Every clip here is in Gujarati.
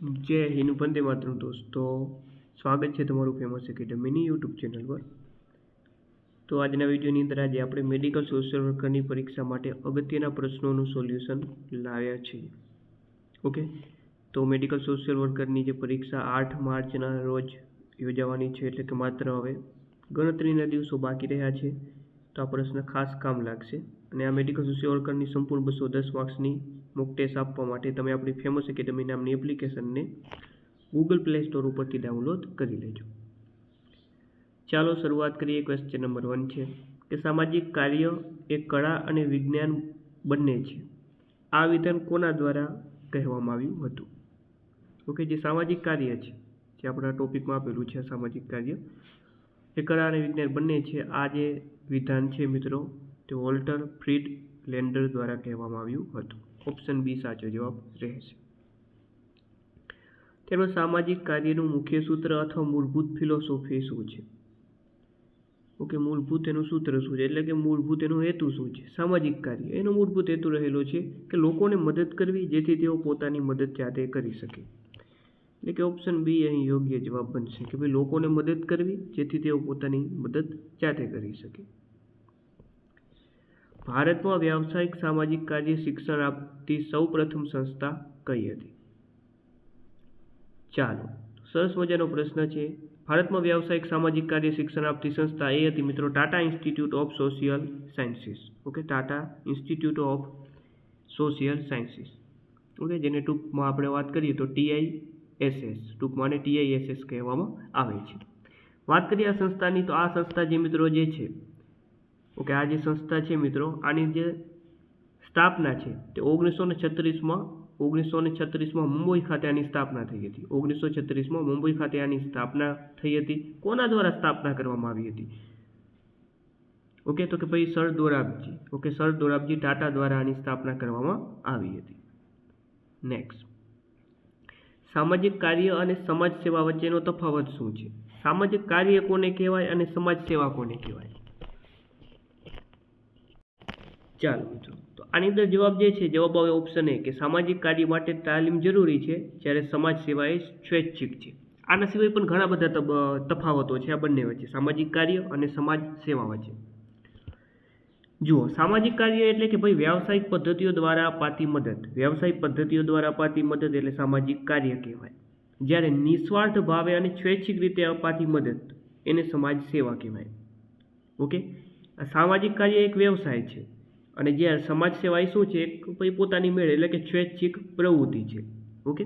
જય હિન્દ, વંદે માતરમ દોસ્તો. સ્વાગત છે તમારું ફેમસ એકેડમીની યુટ્યુબ ચેનલ પર. તો આજના વિડીયોની અંદર આજે આપણે મેડિકલ સોશિયલ વર્કરની પરીક્ષા માટે અગત્યના પ્રશ્નોનું સોલ્યુશન લાવ્યા છીએ. ઓકે? તો મેડિકલ સોશિયલ વર્કરની જે પરીક્ષા આઠ માર્ચના રોજ યોજાવાની છે, એટલે કે માત્ર હવે ગણતરીના દિવસો બાકી રહ્યા છે, તો આ પ્રશ્ન ખાસ કામ લાગશે. અને આ મેડિકલ સોશિયલ વર્કરની સંપૂર્ણ બસો દસ માર્ક્સની મોક ટેસ્ટ આપવા માટે તમે આપણી ફેમસ એકેડમી નામની એપ્લિકેશનને ગૂગલ પ્લે સ્ટોર ઉપરથી ડાઉનલોડ કરી લેજો. ચાલો શરૂઆત કરીએ ક્વેશ્ચન નંબર વન છે કે સામાજિક કાર્ય એ કળા અને વિજ્ઞાન બંને છે. આ વિધાન કોના દ્વારા કહેવામાં આવ્યું હતું? ઓકે જે સામાજિક કાર્ય છે, જે આપણા ટોપિકમાં આપેલું છે, સામાજિક કાર્ય, એ કળા અને વિજ્ઞાન બંને છે. આ જે વિધાન છે મિત્રો, તે વોલ્ટર ફ્રીડ લેન્ડર દ્વારા કહેવામાં આવ્યું હતું. ઓપ્શન બી સાચો જવાબ રહેશે. તેમાં સામાજિક કાર્યનું મુખ્ય સૂત્ર અથવા મૂળભૂત ફિલોસોફી શું છે? ઓકે, મૂળભૂત એનું સૂત્ર શું છે? એટલે કે મૂળભૂત એનો હેતુ શું છે? સામાજિક કાર્ય. એનો મૂળભૂત હેતુ રહેલો છે કે લોકોને મદદ કરવી જેથી તેઓ પોતાની મદદ જાતે કરી શકે. એટલે કે ઓપ્શન બી અહીં યોગ્ય જવાબ બનશે કે ભાઈ લોકોને મદદ કરવી જેથી તેઓ પોતાની મદદ જાતે કરી શકે. ભારતમાં વ્યાવસાયિક સામાજિક કાર્ય શિક્ષણ આપતી સૌ પ્રથમ સંસ્થા કઈ હતી? ચાલો, સરસ મજાનો પ્રશ્ન છે. ભારતમાં વ્યાવસાયિક સામાજિક કાર્ય શિક્ષણ આપતી સંસ્થા એ હતી મિત્રો Tata institute of social sciences. Okay, Tata institute of social sciences. Okay, જેને ટૂંકમાં આપણે વાત કરીએ તો ટીઆઈ એસએસ ટૂંકમાં આને ટીઆઈએસએસ કહેવામાં આવે છે. વાત કરીએ આ સંસ્થાની, તો આ સંસ્થા જે મિત્રો જે છે ઓકે, આ જે સંસ્થા છે મિત્રો, આની જે સ્થાપના છે, તે ઓગણીસો ને છત્રીસમાં, ઓગણીસો ને છત્રીસમાં મુંબઈ ખાતે આની સ્થાપના થઈ હતી. ઓગણીસો છત્રીસમાં મુંબઈ ખાતે આની સ્થાપના થઈ હતી. કોના દ્વારા સ્થાપના કરવામાં આવી હતી? ઓકે, તો કે ભાઈ sir Dorabji, okay, sir Dorabji Tata દ્વારા આની સ્થાપના કરવામાં આવી હતી. નેક્સ્ટ સામાજિક કાર્ય અને સમાજ સેવા વચ્ચેનો તફાવત શું છે? સામાજિક કાર્ય કોને કહેવાય અને સમાજ સેવા કોને કહેવાય? ચાલો મિત્રો. તો આની અંદર જવાબ જે છે, જવાબ આવે ઓપ્શન એ કે સામાજિક કાર્ય માટે તાલીમ જરૂરી છે, જ્યારે સમાજ સેવા એ સ્વૈચ્છિક છે. આના સિવાય પણ ઘણા બધા તફાવતો છે આ બંને વચ્ચે, સામાજિક કાર્ય અને સમાજ સેવા વચ્ચે. જુઓ, સામાજિક કાર્ય એટલે કે ભાઈ વ્યાવસાયિક પદ્ધતિઓ દ્વારા અપાતી મદદ. વ્યાવસાયિક પદ્ધતિઓ દ્વારા અપાતી મદદ એટલે સામાજિક કાર્ય કહેવાય. જ્યારે નિસ્વાર્થ ભાવે અને સ્વૈચ્છિક રીતે અપાતી મદદ, એને સમાજ સેવા કહેવાય. ઓકે? સામાજિક કાર્ય એક વ્યવસાય છે. અને જે સમાજ સેવા એ શું છે, એક ભાઈ પોતાની મેળ, એટલે કે સ્વૈચ્છિક પ્રવૃત્તિ છે. ઓકે?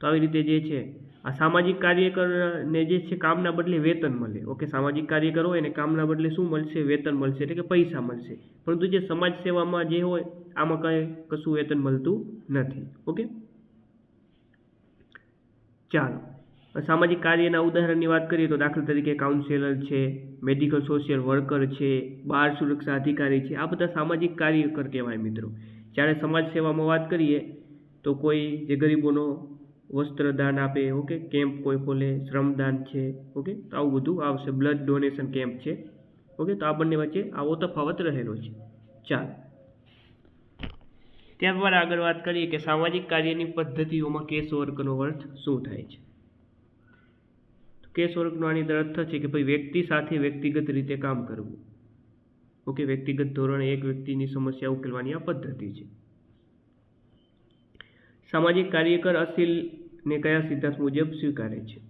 તો આવી રીતે જે છે, આ સામાજિક કાર્યકરને જે છે, કામના બદલે વેતન મળે. ઓકે? સામાજિક કાર્યકર હોય એને કામના બદલે શું મળશે? વેતન મળશે, એટલે કે પૈસા મળશે. પરંતુ જે સમાજ સેવામાં જે હોય, આમાં કંઈ કશું વેતન મળતું નથી. ઓકે? ચાલો. સામાજિક કાર્યના ઉદાહરણની વાત કરીએ તો દાખલા તરીકે કાઉન્સેલર છે મેડિકલ સોશિયલ વર્કર છે, બાળ સુરક્ષા અધિકારી છે. આ બધા સામાજિક કાર્યકર કહેવાય મિત્રો. જ્યારે સમાજ સેવામાં વાત કરીએ તો કોઈ જે ગરીબોનો વસ્ત્રદાન આપે, ઓકે, કેમ્પ કોઈ ખોલે શ્રમદાન છે, ઓકે, તો આવું બધું આવશે. બ્લડ ડોનેશન કેમ્પ છે, ઓકે, તો આ બંને વચ્ચે આવો તફાવત રહેલો છે. ચાલો. ત્યારબાદ આગળ વાત કરીએ કે સામાજિક કાર્યની પદ્ધતિઓમાં કેસ વર્કનો અર્થ શું થાય છે? કેસ વર્કનો આની અર્થ છે કે ભાઈ વ્યક્તિ સાથે વ્યક્તિગત રીતે કામ કરવું. ઓકે, વ્યક્તિગત ધોરણે એક વ્યક્તિની સમસ્યા ઉકેલવાની આ પદ્ધતિ છે. સામાજિક કાર્યકર અસીલને કયા સિદ્ધાંત મુજબ સ્વીકારે છે?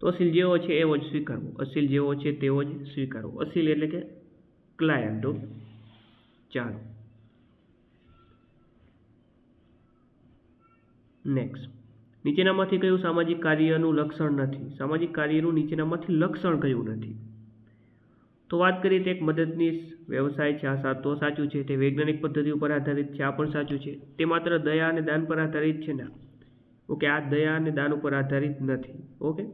તો અસીલ જેવો છે એવો જ સ્વીકારવો. અસીલ જેવો છે તેવો જ સ્વીકારવો. અસીલ એટલે કે ક્લાયન્ટો ચાલો. નેક્સ્ટ નીચેનામાંથી કયું સામાજિક કાર્યનું લક્ષણ નથી? સામાજિક કાર્યનું નીચેનામાંથી લક્ષણ કયું નથી? તો વાત કરીએ તો એક મદદનીશ વ્યવસાય છે, આ સાતો સાચું છે. તે વૈજ્ઞાનિક પદ્ધતિ ઉપર આધારિત છે, આ પણ સાચું છે. તે માત્ર દયા અને દાન પર આધારિત છે ના? ઓકે, આ દયા અને દાન ઉપર આધારિત નથી. ઓકે?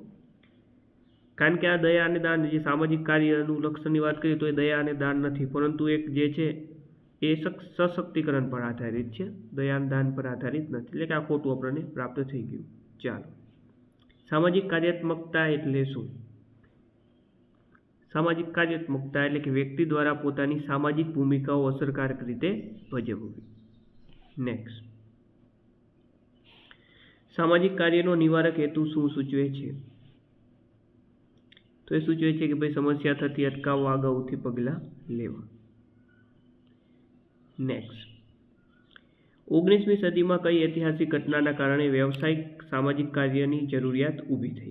કારણ કે આ દયા અને દાન જે સામાજિક કાર્યનું લક્ષણની વાત કરીએ તો એ દયા અને દાન નથી. પરંતુ એક જે છે એ સશક્તિકરણ પર આધારિત છે. દયાન દાન પર આધારિત નથી. એટલે કે આ ખોટું આપણને પ્રાપ્ત થઈ ગયું. ચાલો. સામાજિક કાર્યાત્મકતા એટલે શું? સામાજિક કાર્યાત્મકતા એટલે કે વ્યક્તિ દ્વારા પોતાની સામાજિક ભૂમિકાઓ અસરકારક રીતે ભજવવી. નેક્સ્ટ સામાજિક કાર્યનો નિવારક હેતુ શું સૂચવે છે? તો એ સૂચવે છે કે ભાઈ સમસ્યા થતી અટકાવવા અગાઉથી પગલાં લેવા. નેક્સ્ટ ઓગણીસમી સદીમાં કઈ ઐતિહાસિક ઘટનાના કારણે વ્યવસાયિક, સામાજિક કાર્યની જરૂરિયાત ઊભી થઈ?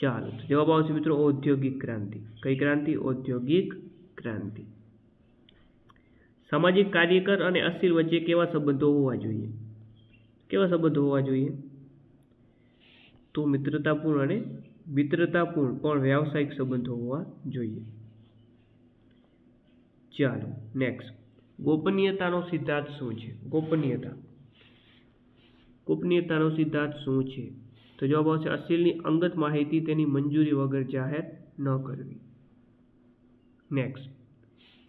ચાલો જવાબ આવશે મિત્રો ઔદ્યોગિક ક્રાંતિ. કઈ ક્રાંતિ? ઔદ્યોગિક ક્રાંતિ. સામાજિક કાર્યકર અને અસીલ વચ્ચે કેવા સંબંધો હોવા જોઈએ? કેવા સંબંધો હોવા જોઈએ? તો મિત્રતાપૂર્ણ અને મિત્રતાપૂર્ણ પણ વ્યાવસાયિક સંબંધો હોવા જોઈએ. ચાલો નેક્સ્ટ ગોપનીયતાનો સિદ્ધાંત શું છે? ગોપનીયતા. ગોપનીયતાનો સિદ્ધાંત શું છે? તો જવાબ આવશે અસીલની અંગત માહિતી તેની મંજૂરી વગર જાહેર ન કરવી. નેક્સ્ટ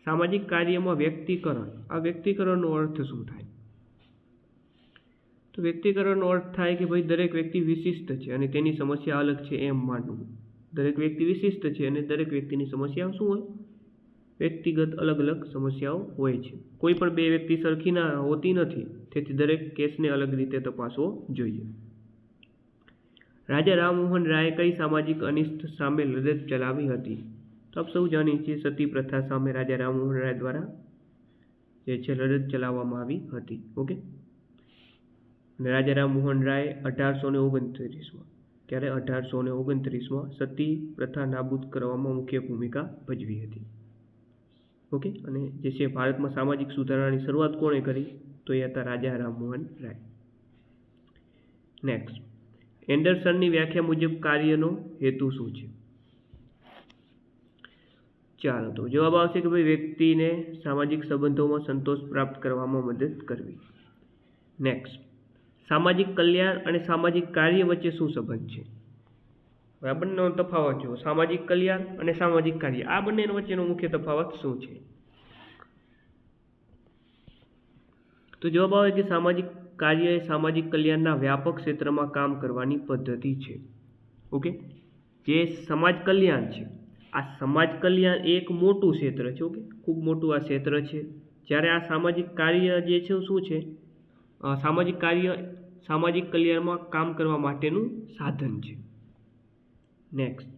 સામાજિક કાર્યમાં વ્યક્તિકરણ. આ વ્યક્તિકરણનો અર્થ શું થાય? તો વ્યક્તિકરણનો અર્થ થાય કે ભાઈ દરેક વ્યક્તિ વિશિષ્ટ છે અને તેની સમસ્યા અલગ છે એમ માનવું. દરેક વ્યક્તિ વિશિષ્ટ છે અને દરેક વ્યક્તિની સમસ્યા શું હોય? વ્યક્તિગત અલગ અલગ સમસ્યાઓ હોય છે. કોઈ પણ બે વ્યક્તિ સરખી ના હોતી નથી, તેથી દરેક કેસને અલગ રીતે તપાસવો જોઈએ. રાજા રામમોહન રાય કઈ સામાજિક અનિષ્ટ સામે લડત ચલાવી હતી? તો આપ સૌ જાણીએ છીએ, સતી પ્રથા સામે રાજા રામમોહન રાય દ્વારા જે છે, લડત ચલાવવામાં આવી હતી. ઓકે? અને રાજા રામમોહન રાય અઢારસો ને ઓગણત્રીસમાં, ત્યારે અઢારસો ને ઓગણત્રીસમાં સતી પ્રથા નાબૂદ કરવામાં મુખ્ય ભૂમિકા ભજવી હતી. ઓકે? અને જે છે ભારતમાં સામાજિક સુધારાની શરૂઆત કોણે કરી? તો એ હતા રાજા રામમોહન રાય. નેક્સ્ટ એન્ડરસનની વ્યાખ્યા મુજબ કાર્યનો હેતુ શું છે? ચાલો, તો જવાબ આવશે કે ભાઈ વ્યક્તિને સામાજિક સંબંધોમાં સંતોષ પ્રાપ્ત કરવામાં મદદ કરવી. નેક્સ્ટ સામાજિક કલ્યાણ અને સામાજિક કાર્ય વચ્ચે શું સંબંધ છે? આ બંનેનો તફાવત જુઓ. સામાજિક કલ્યાણ અને સામાજિક કાર્ય. આ બંને વચ્ચેનો મુખ્ય તફાવત શું છે? તો જવાબ આવે કે સામાજિક કાર્ય એ સામાજિક કલ્યાણના વ્યાપક ક્ષેત્રમાં કામ કરવાની પદ્ધતિ છે. ઓકે? જે સમાજ કલ્યાણ છે. આ સમાજ કલ્યાણ એક મોટું ક્ષેત્ર છે, ઓકે? ખૂબ મોટું આ ક્ષેત્ર છે. જ્યારે આ સામાજિક કાર્ય જે છે, શું છે? સામાજિક કાર્ય સામાજિક કલ્યાણમાં કામ કરવા માટેનું સાધન છે. નેક્સ્ટ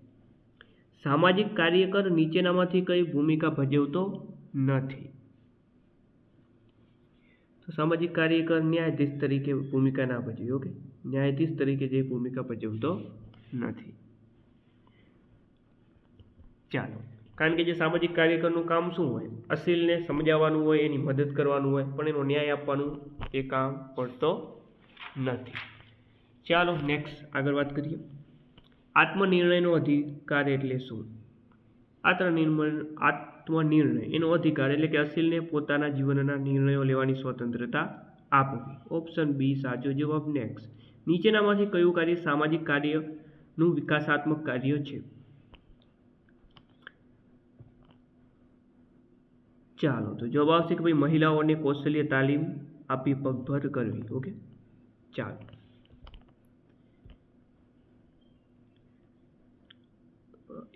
સામાજિક કાર્યકર નીચેનામાંથી કઈ ભૂમિકા ભજવતો નથી. તો સામાજિક કાર્યકર ન્યાયાધીશ તરીકે ભૂમિકા ના ભજવી ઓકે ન્યાયાધીશ તરીકે જે ભૂમિકા ભજવતો નથી. ચાલો. કારણ કે જે સામાજિક કાર્યકરનું કામ શું હોય? અસીલને સમજાવવાનું હોય, એની મદદ કરવાનું હોય, પણ એનો ન્યાય આપવાનું એ કામ પડતો નથી. ચાલો નેક્સ્ટ આગળ વાત કરીએ. આત્મનિર્ણયનો અધિકાર એટલે શું? આત્મનિર્મણ આત્મનિર્ણય. એનો અધિકાર એટલે કે અસીલને પોતાના જીવનના નિર્ણયો લેવાની સ્વતંત્રતા આપવી. ઓપ્શન બી, સાચો જવાબ નેક્સ્ટ નીચેનામાંથી કયું કાર્ય સામાજિક કાર્યનું વિકાસાત્મક કાર્ય છે? ચાલો, તો જવાબ આવશે કે ભાઈ મહિલાઓને કૌશલ્ય તાલીમ આપી પગભર કરવી. ઓકે? ચાલો.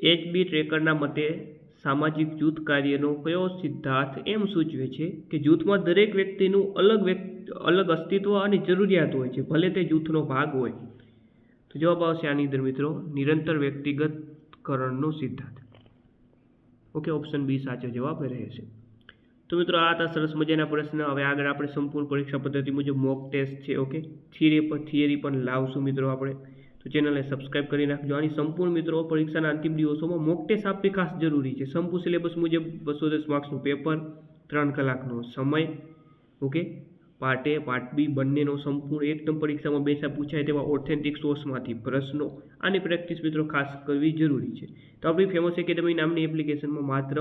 એચ બી ટ્રેકરના મતે સામાજિક જૂથ કાર્યનો કયો સિદ્ધાંત એમ સૂચવે છે કે જૂથમાં દરેક વ્યક્તિનું અલગ અલગ અસ્તિત્વ અને જરૂરિયાત હોય છે, ભલે તે જૂથનો ભાગ હોય. તો જવાબ આવશે આની અંદર મિત્રો, નિરંતર વ્યક્તિગતકરણનો સિદ્ધાંત. ઓકે ઓપ્શન બી સાચો જવાબ રહેશે. તો મિત્રો, આ હતા સરસ મજાના પ્રશ્ન. હવે આગળ આપણે સંપૂર્ણ પરીક્ષા પદ્ધતિ મુજબ મોક ટેસ્ટ છે ઓકે થિયરી પર થિયરી પણ લાવશું મિત્રો આપણે. તો ચેનલને સબસ્ક્રાઇબ કરી નાખજો. આની સંપૂર્ણ મિત્રો પરીક્ષાના અંતિમ દિવસોમાં મોક ટેસ્ટ આપવી ખાસ જરૂરી છે. સંપૂર્ણ સિલેબસ મુજબ બસો દસ માર્ક્સનું પેપર, ત્રણ કલાકનો સમય, okay? Part A, part B બંનેનો સંપૂર્ણ એકદમ પરીક્ષામાં બેસા પૂછાય તેવા ઓથેન્ટિક સોર્સમાંથી પ્રશ્નો આની પ્રેક્ટિસ મિત્રો ખાસ કરવી જરૂરી છે. તો આપણી ફેમસ એકેડમી નામની એપ્લિકેશનમાં માત્ર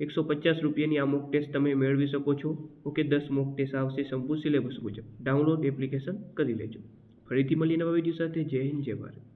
એકસો પચાસ રૂપિયાની આ મોક ટેસ્ટ તમે મેળવી શકો છો. ઓકે, દસ મોક ટેસ્ટ આવશે સંપૂર્ણ સિલેબસ મુજબ. ડાઉનલોડ એપ્લિકેશન કરી લેજો. ફરીથી મળીએ નવા વીડિયો સાથે. જય હિન્દ જય ભારત.